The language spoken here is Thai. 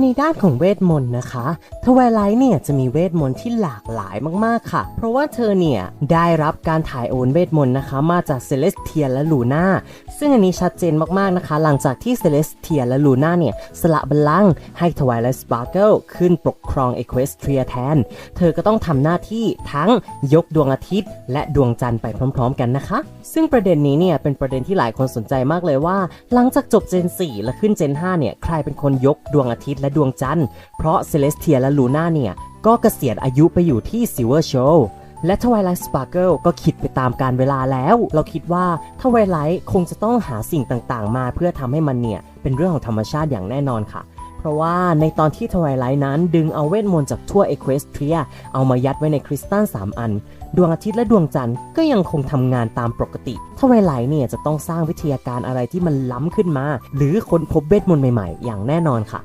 ในด้านของเวทมนต์นะคะทวายไลท์เนี่ยจะมีเวทมนต์ที่หลากหลายมากๆค่ะ เพราะว่าเธอเนี่ยได้รับการถ่ายโอนเวทมนต์นะคะ มาจากเซเลสเทียและลูน่า ซึ่งอันนี้ชัดเจนมากๆนะคะ หลังจากที่เซเลสเทียและลูน่าเนี่ย สละบัลลังก์ให้ทวายไลท์สปาร์เกิลขึ้นปกครองเอ q ควสเทียแทน เธอก็ต้องทำหน้าที่ทั้งยกดวงอาทิตย์ และดวงจันทร์ไปพร้อม ๆ กันนะคะ ซึ่งประเด็นนี้เนี่ยเป็นประเด็นที่หลายคนสนใจมากเลยว่า หลังจากจบเจน 4 และขึ้นเจน 5 เนี่ยใครเป็นคนยกดวงอาทิตย์และดวงจันทร์เพราะเซเลสเทียและลูน่าเนี่ยก็เกษียณอายุไปอยู่ที่ Silver Show และ Twilight Sparkle ก็คิดไปตามการเวลาแล้ว เราคิดว่า Twilight คงจะต้องหาสิ่งต่างๆ มาเพื่อทำให้มันเนี่ย เป็นเรื่องของธรรมชาติอย่างแน่นอนค่ะ เพราะว่าในตอนที่ Twilight นั้น ดึงเอาเวทมนต์จากทั่วเอ q u วสเทียเอามายัดไว้ในคริสตัล3อัน ดวงอาทิตย์และดวงจันทร์ก็ยังคงทำงานตามปกติทวายไลท์เนี่ยจะต้องสร้างวิทยาการอะไรที่มันล้ำขึ้นมา หรือค้นพบเวทมนต์ใหม่ๆ อย่างแน่นอนค่ะ